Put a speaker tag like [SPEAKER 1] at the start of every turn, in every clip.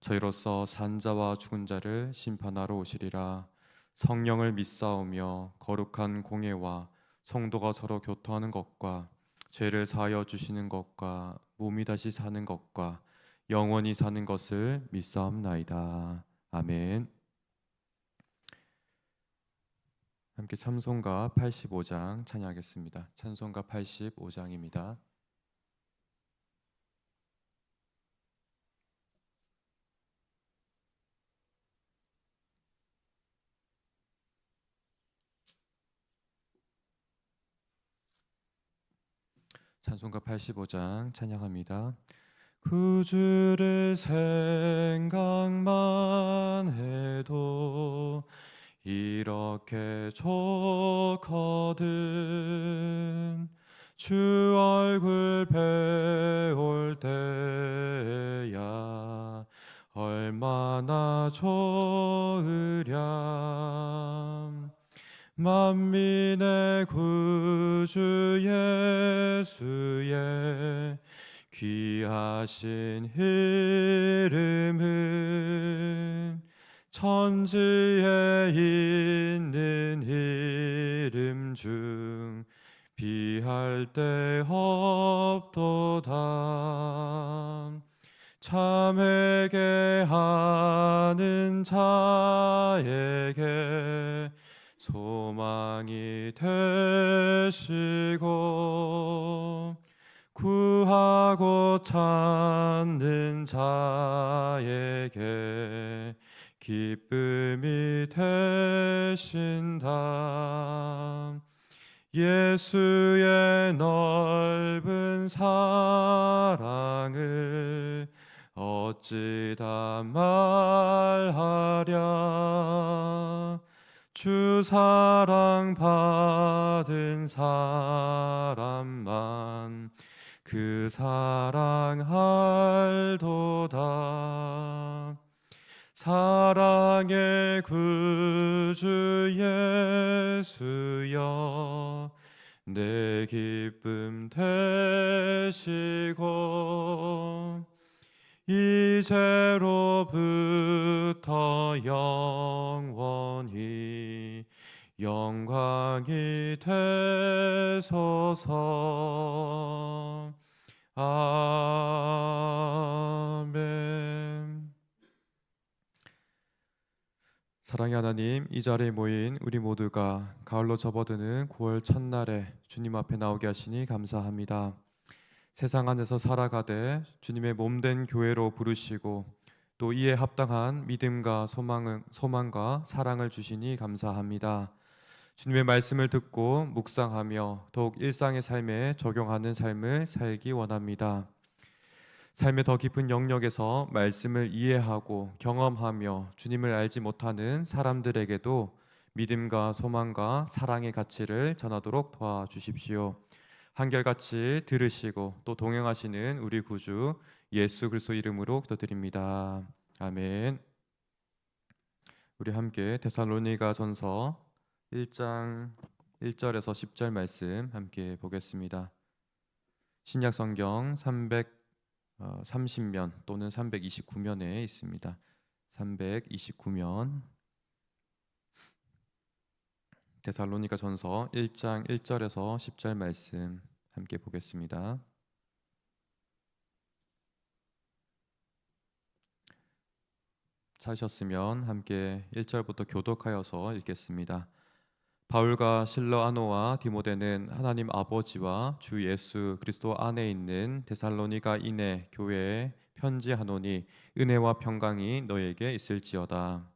[SPEAKER 1] 저희로서 산자와 죽은 자를 심판하러 오시리라. 성령을 믿사오며 거룩한 공예와 성도가 서로 교통하는 것과 죄를 사하여 주시는 것과 몸이 다시 사는 것과 영원히 사는 것을 믿사옵나이다. 아멘. 함께 찬송가 85장 찬양하겠습니다. 찬송가 85장입니다 찬송가 85장 찬양합니다. 구주를 생각만 해도 이렇게 좋거든 주 얼굴 배울 때야 얼마나 좋으랴 만민의 구주 예수의 귀하신 이름은 천지에 있는 이름 중 비할 데 없도다. 참회게 하는 자에게 소망이 되시고 구하고 찾는 자에게 기쁨이 되신다. 예수의 넓은 사랑을 어찌 다 말하랴 주 사랑 받은 사람만 그 사랑 알도다. 사랑의 구주 예수여 내 기쁨 되시고 이제로부터 영원히 영광이 되소서. 아멘. 사랑의 하나님 이 자리에 모인 우리 모두가 가을로 접어드는 9월 첫날에 주님 앞에 나오게 하시니 감사합니다 세상 안에서 살아가되 주님의 몸된 교회로 부르시고 또 이에 합당한 믿음과 소망을, 소망과 사랑을 주시니 감사합니다. 주님의 말씀을 듣고 묵상하며 더욱 일상의 삶에 적용하는 삶을 살기 원합니다. 삶의 더 깊은 영역에서 말씀을 이해하고 경험하며 주님을 알지 못하는 사람들에게도 믿음과 소망과 사랑의 가치를 전하도록 도와주십시오. 한결같이 들으시고 또 동행하시는 우리 구주 예수 그리스도 이름으로 기도드립니다. 아멘. 우리 함께 데살로니가 전서 1장 1절에서 10절 말씀 함께 보겠습니다. 신약 성경 330면 또는 329면에 있습니다. 329면 데살로니가 전서 1장 1절에서 10절 말씀 함께 보겠습니다. 찾으셨으면 함께 1절부터 교독하여서 읽겠습니다. 바울과 실러 아노와 디모데는 하나님 아버지와 주 예수 그리스도 안에 있는 데살로니가 인해 교회에 편지하노니 은혜와 평강이 너에게 있을지어다.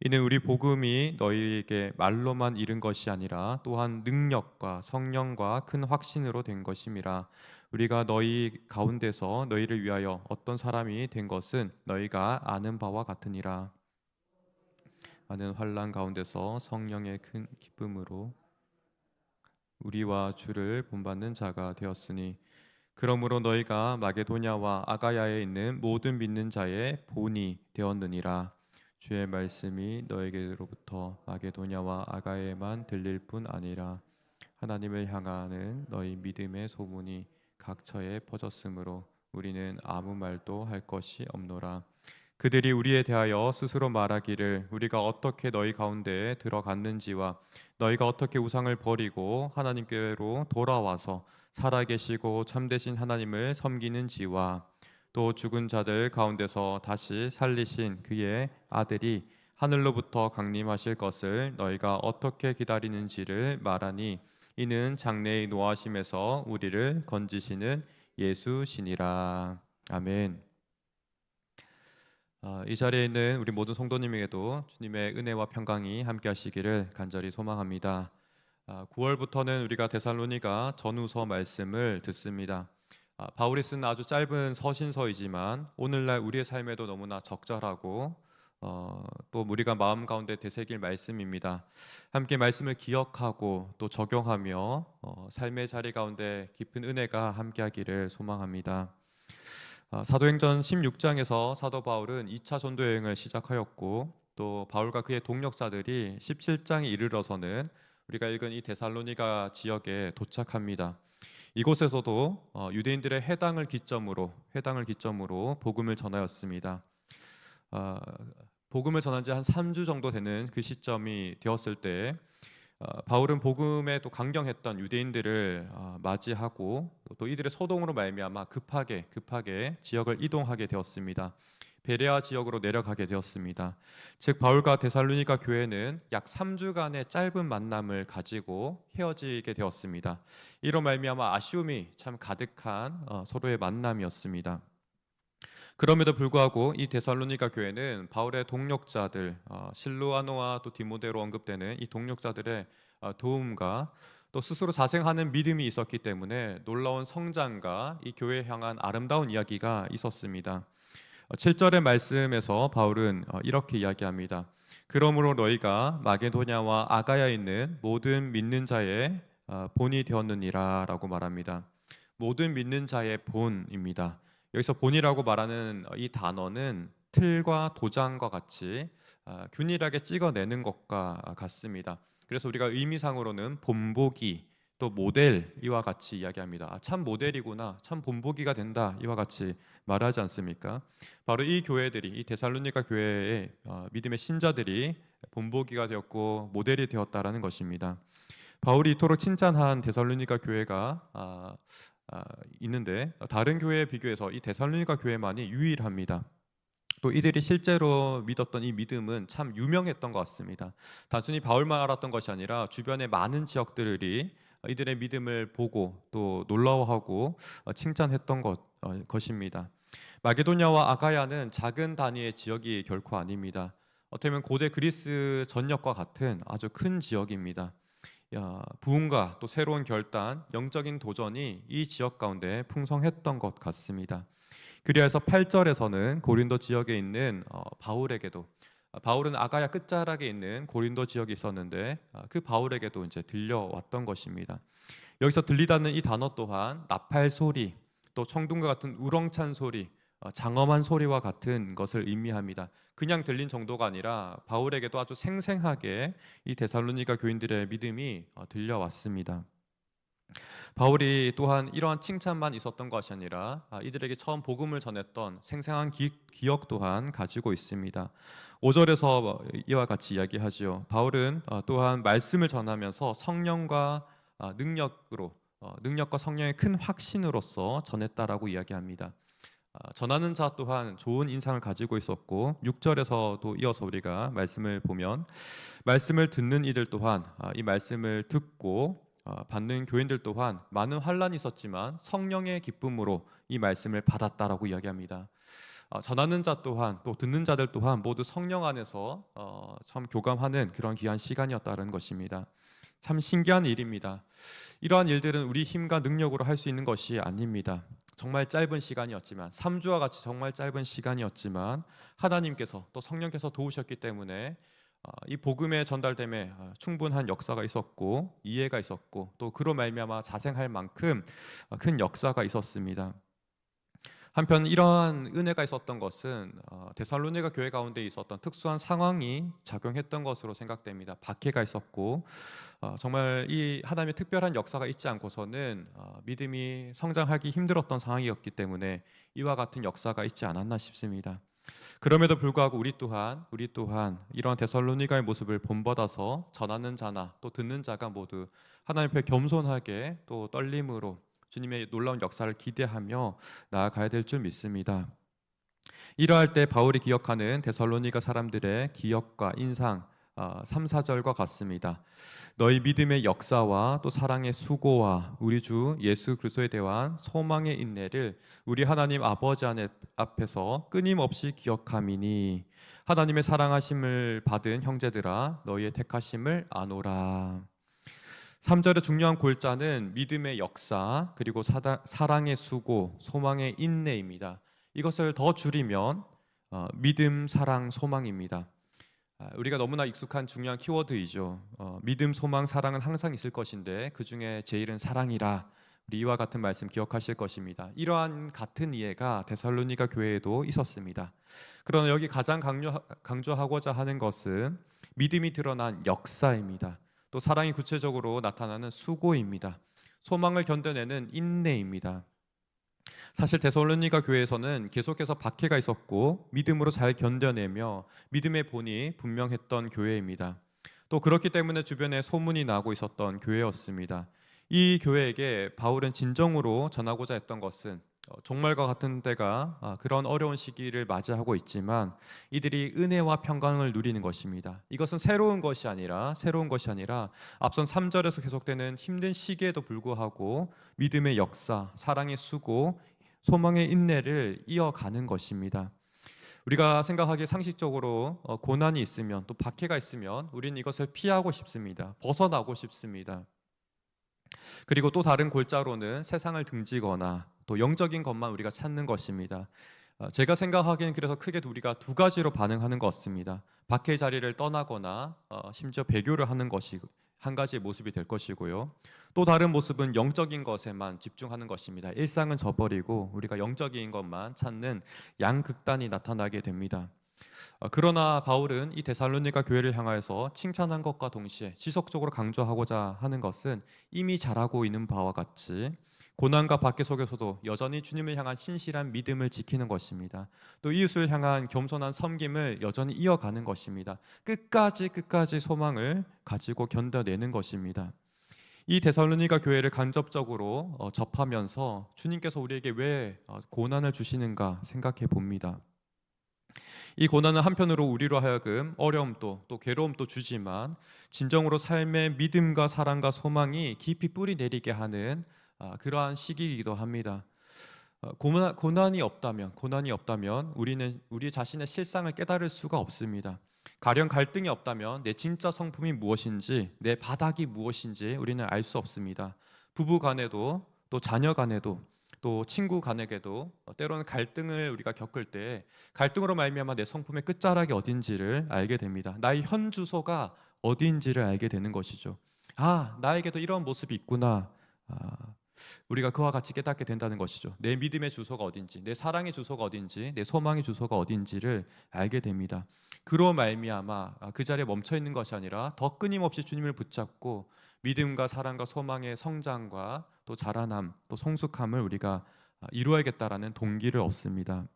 [SPEAKER 1] 이는 우리 복음이 너희에게 말로만 이른 것이 아니라 또한 능력과 성령과 큰 확신으로 된 것임이라. 우리가 너희 가운데서 너희를 위하여 어떤 사람이 된 것은 너희가 아는 바와 같으니라. 많은 환란 가운데서 성령의 큰 기쁨으로 우리와 주를 본받는 자가 되었으니 그러므로 너희가 마게도냐와 아가야에 있는 모든 믿는 자의 본이 되었느니라 주의 말씀이 너에게로부터 마게도냐와 아가야에만 들릴 뿐 아니라 하나님을 향하는 너희 믿음의 소문이 각처에 퍼졌으므로 우리는 아무 말도 할 것이 없노라. 그들이 우리에 대하여 스스로 말하기를 우리가 어떻게 너희 가운데에 들어갔는지와 너희가 어떻게 우상을 버리고 하나님께로 돌아와서 살아계시고 참되신 하나님을 섬기는지와 또 죽은 자들 가운데서 다시 살리신 그의 아들이 하늘로부터 강림하실 것을 너희가 어떻게 기다리는지를 말하니 이는 장래의 노하심에서 우리를 건지시는 예수시니라 아멘. 아, 이 자리에 있는 우리 모든 성도님에게도 주님의 은혜와 평강이 함께하시기를 간절히 소망합니다. 9월부터는 아, 우리가 데살로니가 전후서 말씀을 듣습니다. 아, 바울이 쓴 아주 짧은 서신서이지만 오늘날 우리의 삶에도 너무나 적절하고 어, 또 우리가 마음 가운데 되새길 말씀입니다. 함께 말씀을 기억하고 또 적용하며 어, 삶의 자리 가운데 깊은 은혜가 함께하기를 소망합니다. 아, 사도행전 16장에서 사도 바울은 2차 전도 여행을 시작하였고 또 바울과 그의 동력자들이 17장에 이르러서는 우리가 읽은 이 데살로니가 지역에 도착합니다. 이곳에서도 어, 유대인들의 해당을 기점으로 해당을 기점으로 복음을 전하였습니다. 아, 복음을 전한 지 한 3주 정도 되는 그 시점이 되었을 때 어, 바울은 복음에 또 강경했던 유대인들을 어, 맞이하고 또 이들의 소동으로 말미암아 급하게 급하게 지역을 이동하게 되었습니다. 베레아 지역으로 내려가게 되었습니다. 즉 바울과 데살로니가 교회는 약 3주간의 짧은 만남을 가지고 헤어지게 되었습니다. 이로 말미암아 아쉬움이 참 가득한 어, 서로의 만남이었습니다. 그럼에도 불구하고 이 데살로니가 교회는 바울의 동력자들 어, 실루아노와 또 디모데로 언급되는 이 동력자들의 어, 도움과 또 스스로 자생하는 믿음이 있었기 때문에 놀라운 성장과 이 교회에 향한 아름다운 이야기가 있었습니다. 7절의 어, 말씀에서 바울은 이렇게 이야기합니다. 그러므로 너희가 마게도냐와 아가야에 있는 모든 믿는 자의 본이 되었느니라라고 말합니다. 모든 믿는 자의 본입니다. 여기서 본이라고 말하는 이 단어는 틀과 도장과 같이 아, 균일하게 찍어내는 것과 같습니다. 그래서 우리가 의미상으로는 본보기 또 모델 이와 같이 이야기합니다. 아, 참 모델이구나, 참 본보기가 된다 이와 같이 말하지 않습니까? 바로 이 교회들이 이 데살로니가 교회의 어, 믿음의 신자들이 본보기가 되었고 모델이 되었다라는 것입니다. 바울이 이토록 칭찬한 데살로니가 교회가 아, 아, 있는데 다른 교회에 비교해서 이 데살로니가 교회만이 유일합니다. 또 이들이 실제로 믿었던 이 믿음은 참 유명했던 것 같습니다. 단순히 바울만 알았던 것이 아니라 주변의 많은 지역들이 이들의 믿음을 보고 또 놀라워하고 어, 칭찬했던 것, 어, 것입니다. 마게도냐와 아가야는 작은 단위의 지역이 결코 아닙니다. 어떻게 보면 고대 그리스 전역과 같은 아주 큰 지역입니다. 부흥과 또 새로운 결단, 영적인 도전이 이 지역 가운데 풍성했던 것 같습니다. 그리하여서 8절에서는 고린도 지역에 있는 어, 바울에게도 아, 바울은 아가야 끝자락에 있는 고린도 지역에 있었는데 아, 그 바울에게도 이제 들려왔던 것입니다. 여기서 들리다는 이 단어 또한 나팔 소리, 또 청둥과 같은 우렁찬 소리, 어, 장엄한 소리와 같은 것을 의미합니다. 그냥 들린 정도가 아니라 바울에게도 아주 생생하게 이 데살로니가 교인들의 믿음이 어, 들려왔습니다. 바울이 또한 이러한 칭찬만 있었던 것이 아니라 아, 이들에게 처음 복음을 전했던 생생한 기, 억 또한 가지고 있습니다. 5절에서 이와 같이 이야기하지요. 바울은 어, 또한 말씀을 전하면서 성령과 능력으로 능력과 성령의 큰 확신으로서 전했다라고 이야기합니다. 아, 전하는 자 또한 좋은 인상을 가지고 있었고 6절에서도 이어서 우리가 말씀을 보면 말씀을 듣는 이들 또한 아, 이 말씀을 듣고 아, 받는 교인들 또한 많은 환란이 있었지만 성령의 기쁨으로 이 말씀을 받았다라고 이야기합니다. 아, 전하는 자 또한 또 듣는 자들 또한 모두 성령 안에서 어, 참 교감하는 그런 귀한 시간이었다는 것입니다. 참 신기한 일입니다. 이러한 일들은 우리 힘과 능력으로 할 수 있는 것이 아닙니다. 정말 짧은 시간이었지만 3주와 같이 정말 짧은 시간이었지만 하나님께서 또 성령께서 도우셨기 때문에 어, 이 복음의 전달됨에 어, 충분한 역사가 있었고 이해가 있었고 또 그로 말미암아 자생할 만큼 어, 큰 역사가 있었습니다. 한편 이러한 은혜가 있었던 것은 어, 데살로니가 교회 가운데 있었던 특수한 상황이 작용했던 것으로 생각됩니다. 박해가 있었고 어, 정말 이 하나님의 특별한 역사가 있지 않고서는 어, 믿음이 성장하기 힘들었던 상황이었기 때문에 이와 같은 역사가 있지 않았나 싶습니다. 그럼에도 불구하고 우리 또한 우리 또한 이러한 데살로니가의 모습을 본받아서 전하는 자나 또 듣는 자가 모두 하나님 앞에 겸손하게 또 떨림으로 주님의 놀라운 역사를 기대하며 나아가야 될 줄 믿습니다. 이러할 때 바울이 기억하는 데살로니가 사람들의 기억과 인상 3, 4절과 같습니다. 너희 믿음의 역사와 또 사랑의 수고와 우리 주 예수 그리스도에 대한 소망의 인내를 우리 하나님 아버지 앞에서 끊임없이 기억함이니 하나님의 사랑하심을 받은 형제들아 너희의 택하심을 아노라. 3절의 중요한 골자는 믿음의 역사 그리고 사다, 사랑의 수고 소망의 인내입니다. 이것을 더 줄이면 어, 믿음 사랑 소망입니다. 아, 우리가 너무나 익숙한 중요한 키워드이죠. 어, 믿음, 소망, 사랑은 항상 있을 것인데 그 중에 제일은 사랑이라. 우리 이와 같은 말씀 기억하실 것입니다. 이러한 같은 이해가 데살로니가 교회에도 있었습니다. 그러나 여기 가장 강조, 강조하고자 하는 것은 믿음이 드러난 역사입니다. 또 사랑이 구체적으로 나타나는 수고입니다. 소망을 견뎌내는 인내입니다. 사실 데살로니가 교회에서는 계속해서 박해가 있었고 믿음으로 잘 견뎌내며 믿음의 본이 분명했던 교회입니다. 또 그렇기 때문에 주변에 소문이 나고 있었던 교회였습니다. 이 교회에게 바울은 진정으로 전하고자 했던 것은 어, 종말과 같은 때가 아, 그런 어려운 시기를 맞이하고 있지만 이들이 은혜와 평강을 누리는 것입니다. 이것은 새로운 것이 아니라 새로운 것이 아니라 앞선 3절에서 계속되는 힘든 시기에도 불구하고 믿음의 역사, 사랑의 수고, 소망의 인내를 이어가는 것입니다. 우리가 생각하기에 상식적으로 어, 고난이 있으면 또 박해가 있으면 우리는 이것을 피하고 싶습니다. 벗어나고 싶습니다. 그리고 또 다른 골자로는 세상을 등지거나 또 영적인 것만 우리가 찾는 것입니다. 어, 제가 생각하기에는 그래서 크게 우리가 두 가지로 반응하는 것 같습니다. 박해 자리를 떠나거나 어, 심지어 배교를 하는 것이 한 가지의 모습이 될 것이고요. 또 다른 모습은 영적인 것에만 집중하는 것입니다. 일상은 저버리고 우리가 영적인 것만 찾는 양극단이 나타나게 됩니다. 어, 그러나 바울은 이 데살로니가 교회를 향하여서 칭찬한 것과 동시에 지속적으로 강조하고자 하는 것은 이미 잘하고 있는 바와 같이 고난과 박해 속에서도 여전히 주님을 향한 신실한 믿음을 지키는 것입니다. 또 이웃을 향한 겸손한 섬김을 여전히 이어가는 것입니다. 끝까지 끝까지 소망을 가지고 견뎌내는 것입니다. 이 데살로니가 교회를 간접적으로 어, 접하면서 주님께서 우리에게 왜 어, 고난을 주시는가 생각해 봅니다. 이 고난은 한편으로 우리로 하여금 어려움도 또 괴로움도 주지만 진정으로 삶의 믿음과 사랑과 소망이 깊이 뿌리 내리게 하는 아, 그러한 시기이기도 합니다. 어, 고난, 고난 이 없다면 고난이 없다면 우리는 우리 자신의 실상을 깨달을 수가 없습니다. 가령 갈등이 없다면 내 진짜 성품이 무엇인지 내 바닥이 무엇인지 우리는 알 수 없습니다. 부부 간에도 또 자녀 간에도 또 친구 간에게도 때로는 갈등을 우리가 겪을 때 갈등으로 말미암아 내 성품의 끝자락이 어딘지를 알게 됩니다. 나의 현 주소가 어디인지를 알게 되는 것이죠. 아 나에게도 이런 모습이 있구나. 아, 우리가 그와 같이 깨닫게 된다는 것이죠. 내 믿음의 주소가 어딘지, 내 사랑의 주소가 어딘지, 내 소망의 주소가 어딘지를 알게 됩니다. 그로 말미암아 아, 그 자리에 멈춰 있는 것이 아니라 더 끊임없이 주님을 붙잡고 믿음과 사랑과 소망의 성장과 또 자라남, 또 성숙함을 우리가 아, 이루어야겠다라는 동기를 얻습니다.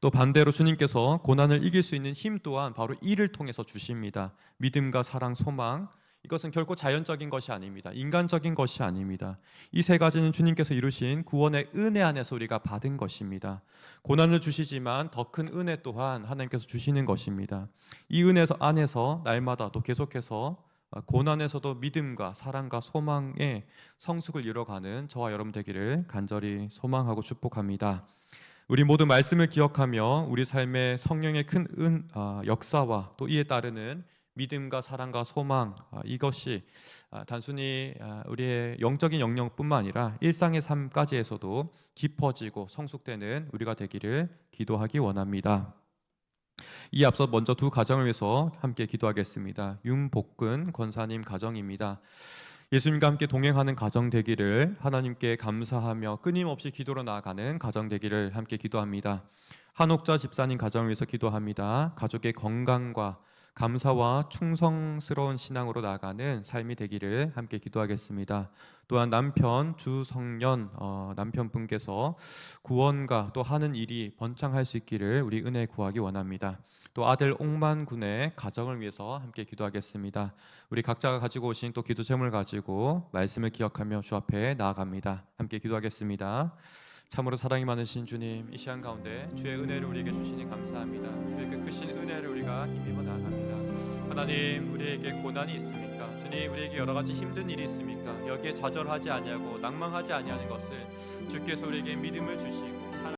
[SPEAKER 1] 또 반대로 주님께서 고난을 이길 수 있는 힘 또한 바로 이를 통해서 주십니다. 믿음과 사랑, 소망 이것은 결코 자연적인 것이 아닙니다. 인간적인 것이 아닙니다. 이 세 가지는 주님께서 이루신 구원의 은혜 안에서 우리가 받은 것입니다. 고난을 주시지만 더 큰 은혜 또한 하나님께서 주시는 것입니다. 이 은혜 안에서 날마다 또 계속해서 고난에서도 믿음과 사랑과 소망의 성숙을 이뤄가는 저와 여러분 되기를 간절히 소망하고 축복합니다. 우리 모두 말씀을 기억하며 우리 삶의 성령의 큰 은, 아, 역사와 또 이에 따르는 믿음과 사랑과 소망 아, 이것이 아, 단순히 아, 우리의 영적인 영역뿐만 아니라 일상의 삶까지에서도 깊어지고 성숙되는 우리가 되기를 기도하기 원합니다. 이 앞서 먼저 두 가정을 위해서 함께 기도하겠습니다. 윤복근 권사님 가정입니다. 예수님과 함께 동행하는 가정 되기를 하나님께 감사하며 끊임없이 기도로 나아가는 가정 되기를 함께 기도합니다. 한옥자 집사님 가정을 위해서 기도합니다. 가족의 건강과 감사와 충성스러운 신앙으로 나아가는 삶이 되기를 함께 기도하겠습니다. 또한 남편 주성년 어, 남편분께서 구원과 또 하는 일이 번창할 수 있기를 우리 은혜 구하기 원합니다. 또 아들 옥만 군의 가정을 위해서 함께 기도하겠습니다. 우리 각자가 가지고 오신 또 기도 제물 가지고 말씀을 기억하며 주 앞에 나아갑니다. 함께 기도하겠습니다. 참으로 사랑이 많으신 주님, 이 시간 가운데 주의 은혜를 우리에게 주시니 감사합니다. 주의 그 크신 은혜를 우리가 힘입어 나갑니다. 하나님, 우리에게 고난이 있습니까? 주님, 우리에게 여러 가지 힘든 일이 있습니까? 여기에 좌절하지 아니하고 낭망하지 아니하는 것을 주께서 우리에게 믿음을 주시고